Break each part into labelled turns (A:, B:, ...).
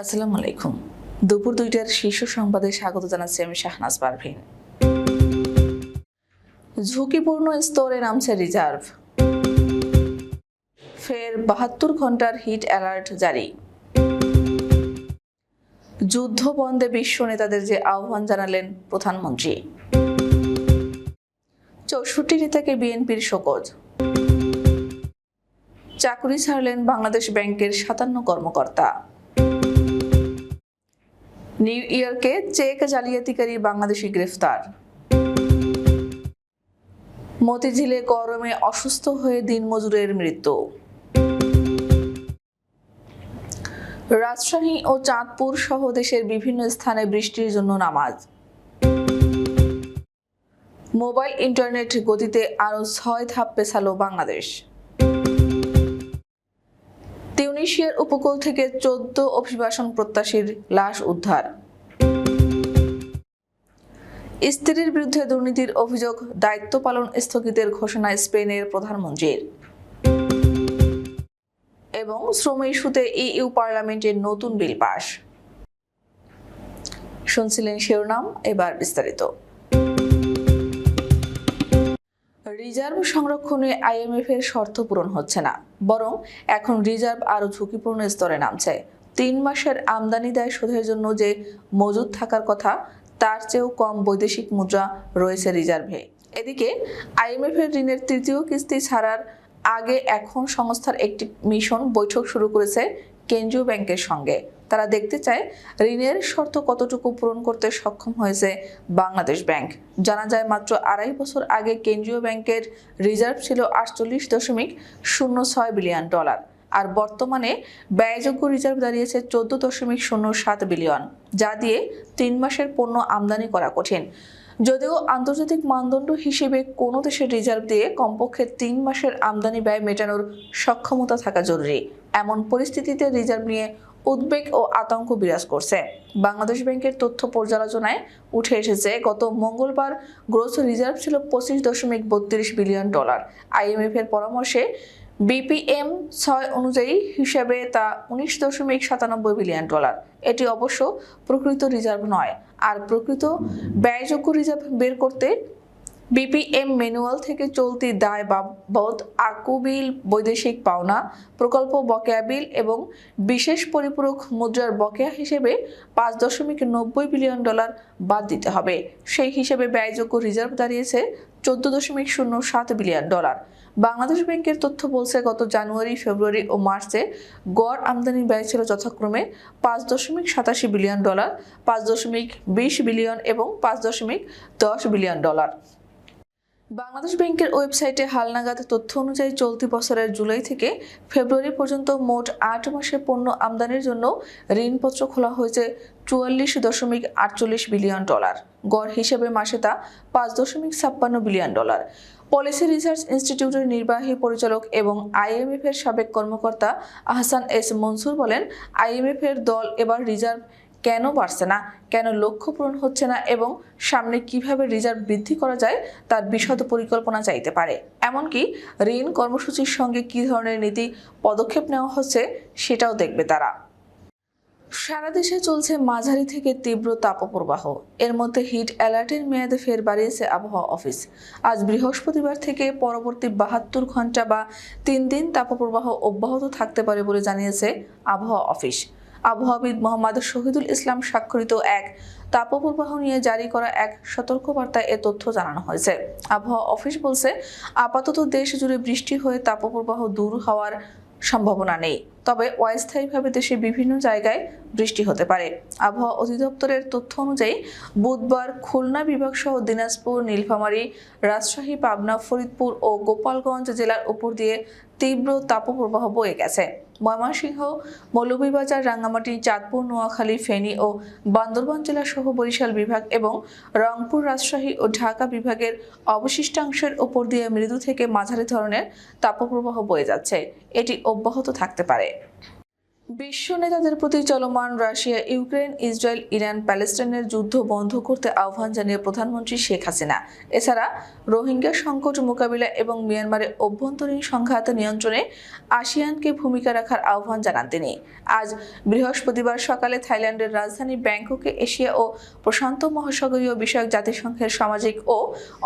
A: আসসালামু আলাইকুম। দুপুর দুইটার শীর্ষ সংবাদে স্বাগত জানাচ্ছি আমি শাহনাজ পারভিন ঝুঁকিপূর্ণ স্তরে নামছে রিজার্ভ। ফের বাহাত্তর ঘণ্টার হিট অ্যালার্ট জারি। যুদ্ধ বন্ধে বিশ্ব নেতাদের যে আহ্বান জানালেন প্রধানমন্ত্রী। চৌষট্টি নেতাকে বিএনপির শোকজ। চাকরি ছাড়লেন বাংলাদেশ ব্যাংকের সাতান্ন কর্মকর্তা। নিউ ইয়র্কে চেক জালিয়াতিকারী বাংলাদেশি গ্রেফতার। মতিঝিলে গরমে অসুস্থ হয়ে দিনমজুরের মৃত্যু। রাজশাহী ও চাঁদপুর সহ দেশের বিভিন্ন স্থানে বৃষ্টির জন্য নামাজ। মোবাইল ইন্টারনেট গতিতে আরও ছয় ধাপ পেছালো বাংলাদেশ। তিউনিশিয়ার উপকূল থেকে চোদ্দ অভিবাসন প্রত্যাশীর লাশ উদ্ধার। স্ত্রীর বিরুদ্ধে দুর্নীতির অভিযোগ, দায়িত্ব পালন স্থগিতের ঘোষণা স্পেনের প্রধানমন্ত্রীর। এবং শ্রম ইস্যুতে ইইউ পার্লামেন্টের নতুন বিল পাশ শুনছিলেন শিরোনাম, এবার বিস্তারিত। রিজার্ভ সংরক্ষণে আইএমএফ এর শর্ত পূরণ হচ্ছে না, বরং এখন রিজার্ভ আরও ঝুঁকিপূর্ণ স্তরে নামছে। তিন মাসের আমদানি দায় শোধের জন্য যে মজুদ থাকার কথা, তার চেয়েও কম বৈদেশিক মুদ্রা রয়েছে রিজার্ভে। এদিকে, আইএমএফ এর ঋণের তৃতীয় কিস্তি ছাড়ার আগে এখন সংস্থার একটি মিশন বৈঠক শুরু করেছে কেন্দ্রীয় ব্যাংকের সঙ্গে। তারা দেখতে চায় ঋণের শর্ত কতটুকু পূরণ করতে সক্ষম হয়েছে বাংলাদেশ ব্যাংক। জানা যায় মাত্র আড়াই বছর আগে কেন্দ্রীয় ব্যাংকের রিজার্ভ ছিল আটচল্লিশ দশমিক শূন্য ছয় বিলিয়ন ডলার, আর বর্তমানে ব্যয়যোগ্য রিজার্ভ দাঁড়িয়েছে চোদ্দ দশমিক শূন্য সাত বিলিয়ন, যা দিয়ে তিন মাসের পণ্য আমদানি করা কঠিন। যদিও আন্তর্জাতিক মানদণ্ড হিসেবে কোনো দেশের রিজার্ভ দিয়ে কমপক্ষে তিন মাসের আমদানি ব্যয় মেটানোর সক্ষমতা থাকা জরুরি, এমন পরিস্থিতিতে রিজার্ভ নিয়ে উদ্বেগ ও আতঙ্ক বিরাজ করছে। বাংলাদেশ ব্যাংকের তথ্য পর্যালোচনায় উঠে এসেছে, গত মঙ্গলবার গ্রোস রিজার্ভ ছিল পঁচিশ দশমিক বত্রিশ বিলিয়ন ডলার। আইএমএফ এর পরামর্শে বিপিএম ছয় অনুযায়ী হিসাবে তা উনিশ দশমিক সাতানব্বই বিলিয়ন ডলার। এটি অবশ্য প্রকৃত রিজার্ভ নয়, আর প্রকৃত ব্যয়যোগ্য রিজার্ভ বের করতে বিপিএম ম্যানুয়াল থেকে চলতি দায় বাবদ আকুবিল বৈদেশিক পাওনা, প্রকল্প বকেয়া বিল এবং বিশেষ পরিপূরক মুদ্রার বকেয়া হিসেবে পাঁচ দশমিক নব্বই বিলিয়ন ডলার বাদ দিতে হবে। সেই হিসেবে ব্যয়যোগ্য রিজার্ভ দাঁড়িয়েছে চোদ্দ দশমিক শূন্য সাত বিলিয়ন ডলার। বাংলাদেশ ব্যাংকের তথ্য বলছে, গত জানুয়ারি, ফেব্রুয়ারি ও মার্চে গড় আমদানি ব্যয় ছিল যথাক্রমে পাঁচ দশমিক সাতাশি বিলিয়ন ডলার, পাঁচ দশমিক বিশ বিলিয়ন এবং পাঁচ দশমিক দশ বিলিয়ন ডলার। বাংলাদেশ ব্যাংকের ওয়েবসাইটে হালনাগাদ তথ্য অনুযায়ী চলতি বছরের জুলাই থেকে ফেব্রুয়ারি পর্যন্ত মোট আট মাসে পণ্য আমদানির জন্য ঋণপত্র খোলা হয়েছে চুয়াল্লিশ দশমিক আটচল্লিশ বিলিয়ন ডলার। গড় হিসেবে মাসে তা পাঁচ দশমিক ছাপ্পান্ন বিলিয়ন ডলার। পলিসি রিসার্চ ইনস্টিটিউটের নির্বাহী পরিচালক এবং আইএমএফ এর সাবেক কর্মকর্তা আহসান এস মনসুর বলেন আইএমএফ এর দল এবার রিজার্ভ কেন বাড়ছে না, কেন লক্ষ্য পূরণ হচ্ছে না এবং সামনে কীভাবে রিজার্ভ বৃদ্ধি করা যায় তার বিশদ পরিকল্পনা চাইতে পারে। এমনকি ঋণ কর্মসূচির সঙ্গে কী ধরনের নীতি পদক্ষেপ নেওয়া হচ্ছে সেটাও দেখবে তারা। সারা দেশে চলছে মাঝারি থেকে তীব্র তাপপ্রবাহ। এর মধ্যে হিট অ্যালার্টের মেয়াদে ফের বাড়িয়েছে আবহাওয়া অফিস। আজ বৃহস্পতিবার থেকে পরবর্তী বাহাত্তর ঘণ্টা বা তিন দিন তাপপ্রবাহ অব্যাহত থাকতে পারে বলে জানিয়েছে আবহাওয়া অফিস। আবহাওয়াবিদ মোহাম্মদ শহীদুল ইসলাম স্বাক্ষরিত এক তাপপ্রবাহ নিয়ে জারি করা এক সতর্কবার্তায় এ তথ্য জানানো হয়েছে। আবহাওয়া অফিস বলছে, আপাতত দেশ জুড়ে বৃষ্টি হয়ে তাপপ্রবাহ দূর হওয়ার সম্ভাবনা নেই। তবে অস্থায়ীভাবে দেশে বিভিন্ন জায়গায় বৃষ্টি হতে পারে। আবহাওয়া অধিদপ্তরের তথ্য অনুযায়ী, বুধবার খুলনা বিভাগ সহ দিনাজপুর, নীলফামারী, রাজশাহী, পাবনা, ফরিদপুর ও গোপালগঞ্জ জেলার উপর দিয়ে তীব্র তাপপ্রবাহ বয়ে গেছে। ময়মনসিংহ, মৌলভীবাজার, রাঙ্গামাটি, চাঁদপুর, নোয়াখালী, ফেনী ও বান্দরবান জেলা সহ বরিশাল বিভাগ এবং রংপুর, রাজশাহী ও ঢাকা বিভাগের অবশিষ্টাংশের ওপর দিয়ে মৃদু থেকে মাঝারি ধরনের তাপপ্রবাহ বয়ে যাচ্ছে। এটি অব্যাহত থাকতে পারে। বিশ্ব নেতাদের প্রতি চলমান রাশিয়া, ইউক্রেন, ইসরায়েল, ইরান, প্যালেস্টাইনের যুদ্ধ বন্ধ করতে আহ্বান জানিয়ে প্রধানমন্ত্রী শেখ হাসিনা। এছাড়া রোহিঙ্গা সংকট মোকাবিলা এবং মিয়ানমারে অভ্যন্তরীণ সংঘাত নিয়ন্ত্রণে আসিয়ানকে ভূমিকা রাখার আহ্বান জানান তিনি। আজ বৃহস্পতিবার সকালে থাইল্যান্ডের রাজধানী ব্যাংককে এশিয়া ও প্রশান্ত মহাসাগরীয় বিষয়ক জাতিসংঘের সামাজিক ও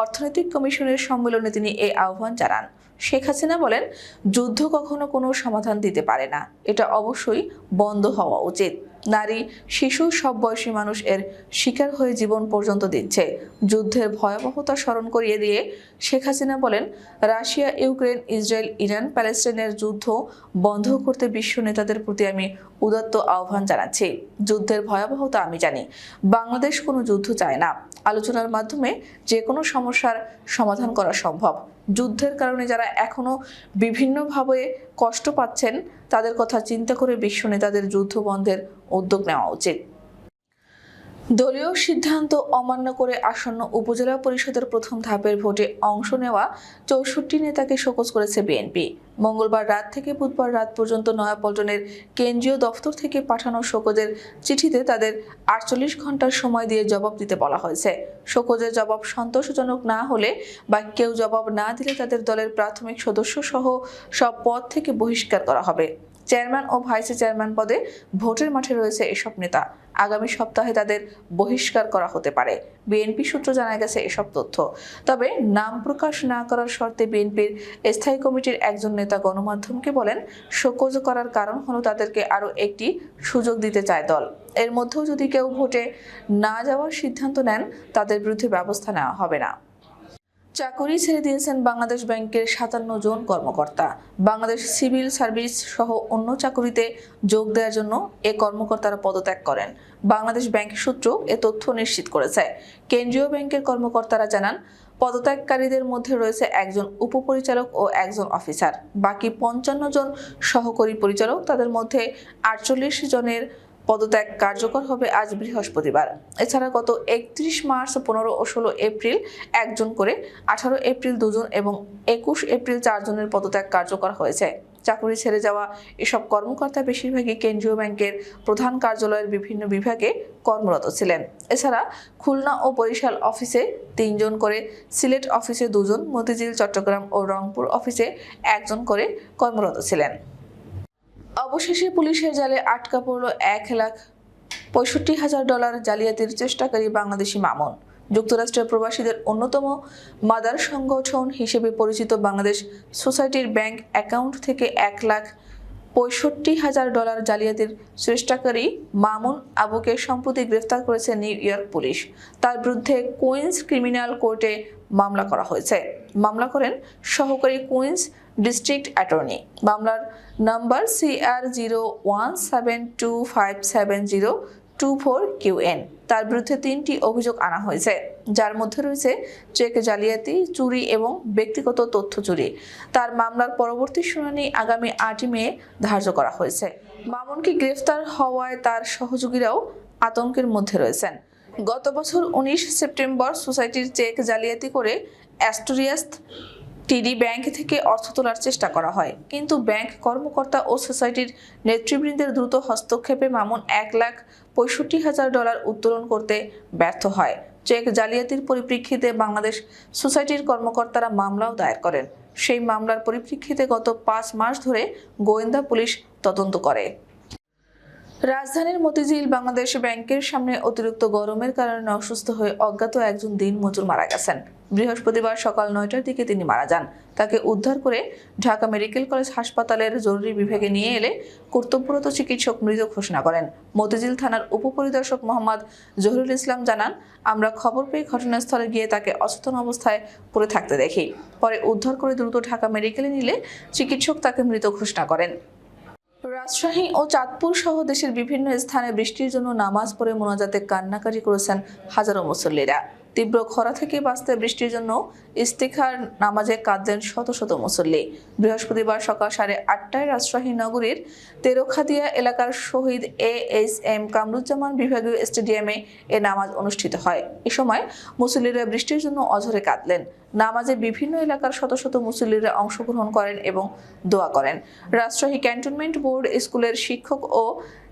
A: অর্থনৈতিক কমিশনের সম্মেলনে তিনি এই আহ্বান জানান। শেখ হাসিনা বলেন, যুদ্ধ কখনো কোনো সমাধান দিতে পারে না। এটা অবশ্যই বন্ধ হওয়া উচিত। নারী, শিশু, সব বয়সী মানুষ এর শিকার হয়ে জীবন পর্যন্ত দিচ্ছে। যুদ্ধের ভয়াবহতা স্মরণ করিয়ে দিয়ে শেখ হাসিনা বলেন, রাশিয়া, ইউক্রেন, ইসরায়েল, ইরান, প্যালেস্টাইনের যুদ্ধ বন্ধ করতে বিশ্ব নেতাদের প্রতি আমি উদাত্ত আহ্বান জানাচ্ছি। যুদ্ধের ভয়াবহতা আমি জানি। বাংলাদেশ কোনো যুদ্ধ চায় না। আলোচনার মাধ্যমে যে কোনো সমস্যার সমাধান করা সম্ভব। যুদ্ধের কারণে যারা এখনও বিভিন্নভাবে কষ্ট পাচ্ছেন, তাদের কথা চিন্তা করে বিশ্ব নেতাদের যুদ্ধ বন্ধের উদ্যোগ নেওয়া উচিত। দলীয় সিদ্ধান্ত অমান্য করে আসন্ন উপজেলা পরিষদের প্রথম ধাপের ভোটে অংশ নেওয়া চৌষট্টি নেতাকে শোকজ করেছে বিএনপি। মঙ্গলবার রাত থেকে বুধবার রাত পর্যন্ত নয়াপল্টনের কেন্দ্রীয় দফতর থেকে পাঠানো শোকজের চিঠিতে তাদের আটচল্লিশ ঘণ্টার সময় দিয়ে জবাব দিতে বলা হয়েছে। শোকজের জবাব সন্তোষজনক না হলে বা কেউ জবাব না দিলে তাদের দলের প্রাথমিক সদস্য সহ সব পদ থেকে বহিষ্কার করা হবে। চেয়ারম্যান ও ভাইস চেয়ারম্যান পদে ভোটের মাঠে রয়েছে এসব নেতা। আগামী সপ্তাহে তাদের বহিষ্কার করা হতে পারে। বিএনপি সূত্র জানা গেছে এসব তথ্য। তবে নাম প্রকাশ না করার শর্তে বিএনপির স্থায়ী কমিটির একজন নেতা গণমাধ্যমকে বলেন, শোকজ করার কারণ হলো তাদেরকে আরও একটি সুযোগ দিতে চায় দল। এর মধ্যেও যদি কেউ ভোটে না যাওয়ার সিদ্ধান্ত নেন, তাদের বিরুদ্ধে ব্যবস্থা নেওয়া হবে না। চাকরি ছেড়ে দিয়েছেন বাংলাদেশ ব্যাংকের সাতান্ন জন কর্মকর্তা। বাংলাদেশ সিভিল সার্ভিস সহ অন্য চাকরিতে যোগ দেওয়ার জন্য এ কর্মকর্তারা পদত্যাগ করেন। বাংলাদেশ ব্যাংক সূত্র এ তথ্য নিশ্চিত করেছে। কেন্দ্রীয় ব্যাংকের কর্মকর্তারা জানান, পদত্যাগকারীদের মধ্যে রয়েছে একজন উপপরিচালক ও একজন অফিসার। বাকি পঞ্চান্ন জন সহকারী পরিচালক, তাদের মধ্যে আটচল্লিশ জনের পদত্যাগ কার্যকর হবে আজ বৃহস্পতিবার। এছাড়া গত একত্রিশ মার্চ, পনেরো ও ষোলো এপ্রিল একজন করে, আঠারো এপ্রিল দুজন এবং একুশ এপ্রিল চারজনের পদত্যাগ কার্যকর হয়েছে। চাকরি ছেড়ে যাওয়া এসব কর্মকর্তা বেশিরভাগই কেন্দ্রীয় ব্যাংকের প্রধান কার্যালয়ের বিভিন্ন বিভাগে কর্মরত ছিলেন। এছাড়া খুলনা ও বরিশাল অফিসে তিনজন করে, সিলেট অফিসে দুজন, মতিঝিল, চট্টগ্রাম ও রংপুর অফিসে একজন করে কর্মরত ছিলেন। অবশেষে পুলিশের জালে আটকা পড়ল এক লাখ পঁয়ষট্টি হাজার ডলার জালিয়াতির চেষ্টাকারী বাংলাদেশি মামুন। যুক্তরাষ্ট্রের প্রবাসীদের অন্যতম মাদার সংগঠন হিসেবে পরিচিত বাংলাদেশ সোসাইটির ব্যাংক অ্যাকাউন্ট থেকে এক লাখ পঁয়ষট্টি হাজার ডলার জালিয়াতির চেষ্টাকারী মামুন আবুকে সম্প্রতি গ্রেফতার করেছে নিউ ইয়র্ক পুলিশ। তার বিরুদ্ধে কুইন্স ক্রিমিনাল কোর্টে মামলা করা হয়েছে। মামলা করেন সহকারী কুইন্স ডিস্ট্রিক্ট অ্যাটর্নি মামলার number CR zero one seven two five seven zero two four QN তার বিরুদ্ধে তিনটি অভিযোগ আনা হয়েছে। যার মধ্যে রয়েছে চেক জালিয়াতি, চুরি এবং ব্যক্তিগত তথ্য চুরি। তার মামলার পরবর্তী শুনানি আগামী আটই মে ধার্য করা হয়েছে। মামুনকে গ্রেফতার হওয়ায় তার সহযোগীরাও আতঙ্কের মধ্যে রয়েছেন। গত বছর উনিশ সেপ্টেম্বর সোসাইটির চেক জালিয়াতি করে অ্যাস্টোরিয়াস টিডি ব্যাংক থেকে অর্থ তোলার চেষ্টা করা হয়। কিন্তু ব্যাংক কর্মকর্তা ও সোসাইটির নেতৃবৃন্দের দ্রুত হস্তক্ষেপে মামুন এক লাখ পঁয়ষট্টি হাজার ডলার উত্তোলন করতে ব্যর্থ হয়। চেক জালিয়াতির পরিপ্রেক্ষিতে বাংলাদেশ সোসাইটির কর্মকর্তারা মামলাও দায়ের করেন। সেই মামলার পরিপ্রেক্ষিতে গত পাঁচ মাস ধরে গোয়েন্দা পুলিশ তদন্ত করে। রাজধানীর মতিঝিল বাংলাদেশ ব্যাংকের সামনে অতিরিক্ত গরমের কারণে অসুস্থ হয়ে অজ্ঞাত একজন দিন মজুর মারা গেছেন। বৃহস্পতিবার সকাল নয়টার দিকে তিনি মারা যান। তাকে উদ্ধার করে ঢাকা মেডিকেল কলেজ হাসপাতালের জরুরি বিভাগে নিয়ে এলে কর্তব্যরত চিকিৎসক মৃত ঘোষণা করেন। মতিঝিল থানার উপপরিদর্শক মোহাম্মদ জহিরুল ইসলাম জানান, আমরা খবর পেয়ে ঘটনাস্থলে গিয়ে তাকে অচেতন অবস্থায় পড়ে থাকতে দেখি। পরে উদ্ধার করে দ্রুত ঢাকা মেডিকেলে নিলে চিকিৎসক তাকে মৃত ঘোষণা করেন। রাজশাহী ও চাঁদপুর সহ দেশের বিভিন্ন স্থানে বৃষ্টির জন্য নামাজ পড়ে মোনাজাতে কান্নাকারি করেছেন হাজারো মুসল্লিরা। তীব্র খরা থেকে বাঁচতে বৃষ্টির জন্য ইস্তিখার নামাজে কাঁদলেন শত শত মুসল্লি। বৃহস্পতিবার সকাল সাড়ে আটটায় রাজশাহী নগরীর তেরোখাদিয়া এলাকার Shahid A S M Kamruzzaman বিভাগীয় স্টেডিয়ামে এ নামাজ অনুষ্ঠিত হয়। এ সময় মুসল্লিরা বৃষ্টির জন্য অঝরে কাঁদলেন। নামাজে বিভিন্ন এলাকার শত শত মুসল্লিরা অংশগ্রহণ করেন এবং দোয়া করেন। রাজশাহী ক্যান্টনমেন্ট বোর্ড স্কুলের শিক্ষক ও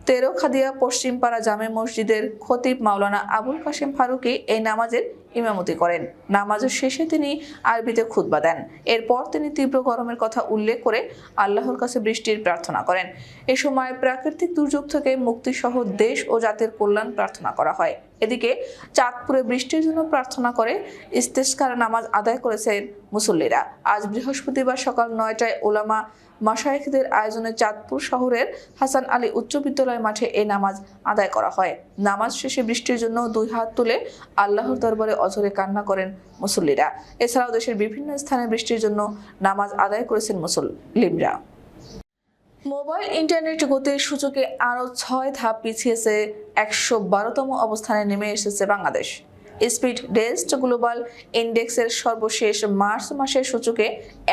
A: তেরোখাদিয়া পশ্চিমপাড়া জামে মসজিদের খতিব মাওলানা আবুল কাশেম ফারুকি এই নামাজের ইমামতি করেন। নামাজের শেষে তিনি আরবিতে খুতবা দেন। এরপর তিনি তীব্র গরমের কথা উল্লেখ করে আল্লাহর কাছে বৃষ্টির প্রার্থনা করেন। এ সময় প্রাকৃতিক দুর্যোগ থেকে মুক্তিসহ দেশ ও জাতির কল্যাণ প্রার্থনা করা হয়। এদিকে চাঁদপুরে বৃষ্টির জন্য প্রার্থনা করে ইস্তেস্কার নামাজ আদায় করেছেন মুসল্লিরা। আজ বৃহস্পতিবার সকাল নয়টায় ওলামা মাসায়েখদের আয়োজনে চাঁদপুর শহরের হাসান আলী উচ্চ বিদ্যালয় মাঠে এই নামাজ আদায় করা হয়। নামাজ শেষে বৃষ্টির জন্য দুই হাত তুলে আল্লাহর দরবারে অঝরে কান্না করেন মুসল্লিরা। এছাড়াও দেশের বিভিন্ন স্থানে বৃষ্টির জন্য নামাজ আদায় করেছেন মুসল্লিমরা। মোবাইল ইন্টারনেট গতির সূচকে আরও ছয় ধাপ পিছিয়েছে একশো বারোতম অবস্থানে নেমে এসেছে বাংলাদেশ। স্পিড ডেস্ট গ্লোবাল ইন্ডেক্সের সর্বশেষ মার্চ মাসের সূচকে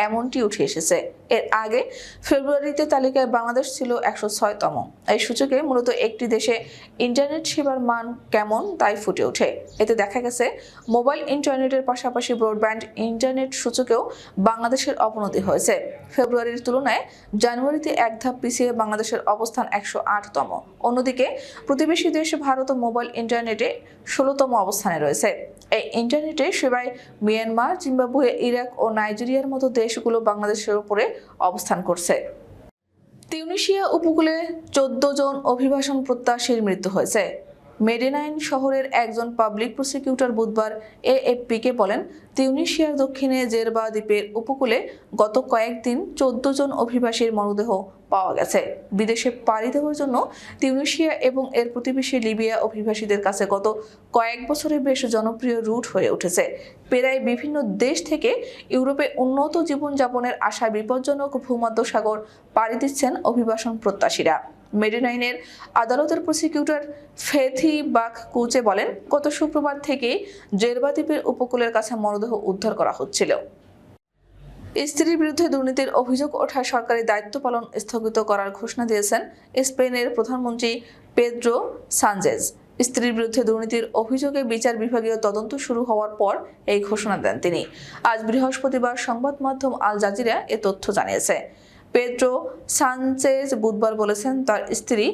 A: এমনটি উঠে এসেছে। এর আগে ফেব্রুয়ারিতে তালিকায় বাংলাদেশ ছিল একশো ছয়তম। এই সূচকে মূলত একটি দেশে ইন্টারনেট সেবার মান কেমন তাই ফুটে ওঠে। এতে দেখা গেছে, মোবাইল ইন্টারনেটের পাশাপাশি ব্রডব্যান্ড ইন্টারনেট সূচকেও বাংলাদেশের অবনতি হয়েছে। ফেব্রুয়ারির তুলনায় জানুয়ারিতে এক ধাপ পিছিয়ে বাংলাদেশের অবস্থান একশো আটতম। অন্যদিকে প্রতিবেশী দেশ ভারত মোবাইল ইন্টারনেটে ষোলোতম অবস্থানে রয়েছে। এই ইন্টারনেটে সেবায় মিয়ানমার, জিম্বাবুয়ে, ইরাক ও নাইজেরিয়ার মতো দেশগুলো বাংলাদেশের উপরে অবস্থান করছে। তিউনিশিয়া উপকূলে চোদ্দ জন অভিবাসন প্রত্যাশীর মৃত্যু হয়েছে। মেডেনাইন শহরের একজন পাবলিক প্রসিকিউটর বুধবার এএফপিকে বলেন, তিউনিশিয়ার দক্ষিণে জেরবা দ্বীপের উপকূলে গত কয়েকদিন চোদ্দ জন অভিবাসীর মরদেহ পাওয়া গেছে। বিদেশে পাড়ি দেওয়ার জন্য তিউনিশিয়া এবং এর প্রতিবেশী লিবিয়া অভিবাসীদের কাছে গত কয়েক বছরে বেশ জনপ্রিয় রুট হয়ে উঠেছে। প্রায় বিভিন্ন দেশ থেকে ইউরোপে উন্নত জীবনযাপনের আশায় বিপজ্জনক ভূমধ্যসাগর পাড়ি দিচ্ছেন অভিবাসন প্রত্যাশীরা। মেডিনাইনের আদালতের প্রসিকিউটর ফেথি বাক কুচে বলেন, গত শুক্রবার থেকে জেরবা দ্বীপের উপকূলের কাছে মরদেহ উদ্ধার করা হচ্ছিল। স্ত্রীর বিরুদ্ধে দুর্নীতির অভিযোগ ওঠায় সরকারি দায়িত্ব পালন স্থগিত করার ঘোষণা দিয়েছেন স্পেনের প্রধানমন্ত্রী পেদ্রো সানজেজ। স্ত্রীর বিরুদ্ধে দুর্নীতির অভিযোগে বিচার বিভাগীয় তদন্ত শুরু হওয়ার পর এই ঘোষণা দেন তিনি। আজ বৃহস্পতিবার সংবাদ মাধ্যম আল জাজিরা এ তথ্য জানিয়েছে। পেড্রো সানচেজ বুধবার বলেছেন, তার স্ত্রী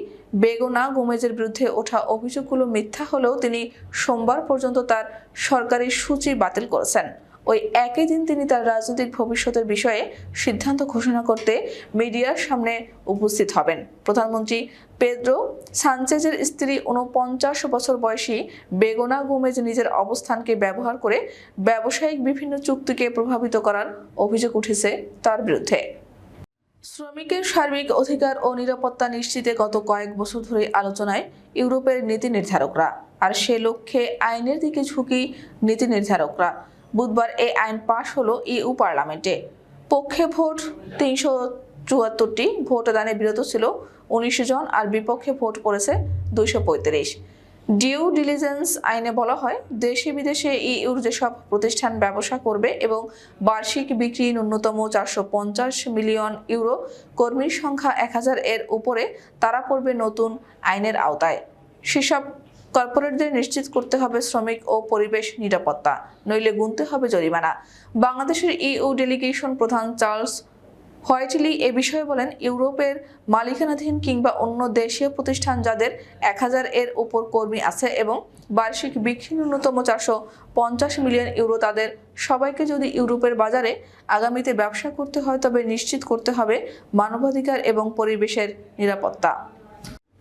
A: বেগোনা গোমেজের বিরুদ্ধে ওঠা অভিযোগগুলো মিথ্যা হলেও তিনি সোমবার পর্যন্ত তার সরকারি সূচি বাতিল করেছেন। ওই একই দিন তিনি তার রাজনৈতিক ভবিষ্যতের বিষয়ে সিদ্ধান্ত ঘোষণা করতে মিডিয়ার সামনে উপস্থিত হবেন। প্রধানমন্ত্রী পেদ্রো সানচেজের স্ত্রী উনপঞ্চাশ বছর বয়সী বেগোনা গোমেজ নিজের অবস্থানকে ব্যবহার করে ব্যবসায়িক বিভিন্ন চুক্তিকে প্রভাবিত করার অভিযোগ উঠেছে তার বিরুদ্ধে। শ্রমিকের সার্বিক অধিকার ও নিরাপত্তা নিশ্চিতে গত কয়েক বছর ধরে আলোচনায় ইউরোপের নীতি নির্ধারকরা। আর সে লক্ষ্যে আইনের দিকে ঝুঁকি নীতি নির্ধারকরা। বুধবার এই আইন পাশ হলো ইউ পার্লামেন্টে। পক্ষে ভোট তিনশো চুয়াত্তরটি, ভোটদানে বিরত ছিল উনিশ জন, আর বিপক্ষে ভোট পড়েছে দুইশো পঁয়ত্রিশ। ডিউ ডিলিজেন্স আইনে বলা হয়, দেশে বিদেশে ইউর যেসব প্রতিষ্ঠান ব্যবসা করবে এবং বার্ষিক বিক্রি ন্যূনতম চারশো পঞ্চাশ মিলিয়ন ইউরো, কর্মীর সংখ্যা এক হাজার এর উপরে, তারা পড়বে নতুন আইনের আওতায়। সেসব কর্পোরেটদের নিশ্চিত করতে হবে শ্রমিক ও পরিবেশ নিরাপত্তা, নইলে গুনতে হবে জরিমানা। বাংলাদেশের ইউ ডেলিগেশন প্রধান চার্লস হোয়াইটলি এ বিষয়ে বলেন, ইউরোপের মালিকানাধীন কিংবা অন্য দেশীয় প্রতিষ্ঠান যাদের এক হাজার এর উপর কর্মী আছে এবং বার্ষিক বিক্রি ন্যূনতম চারশো পঞ্চাশ মিলিয়ন ইউরো তাদের সবাইকে যদি ইউরোপের বাজারে আগামীতে ব্যবসা করতে হয়, তবে নিশ্চিত করতে হবে মানবাধিকার এবং পরিবেশের নিরাপত্তা।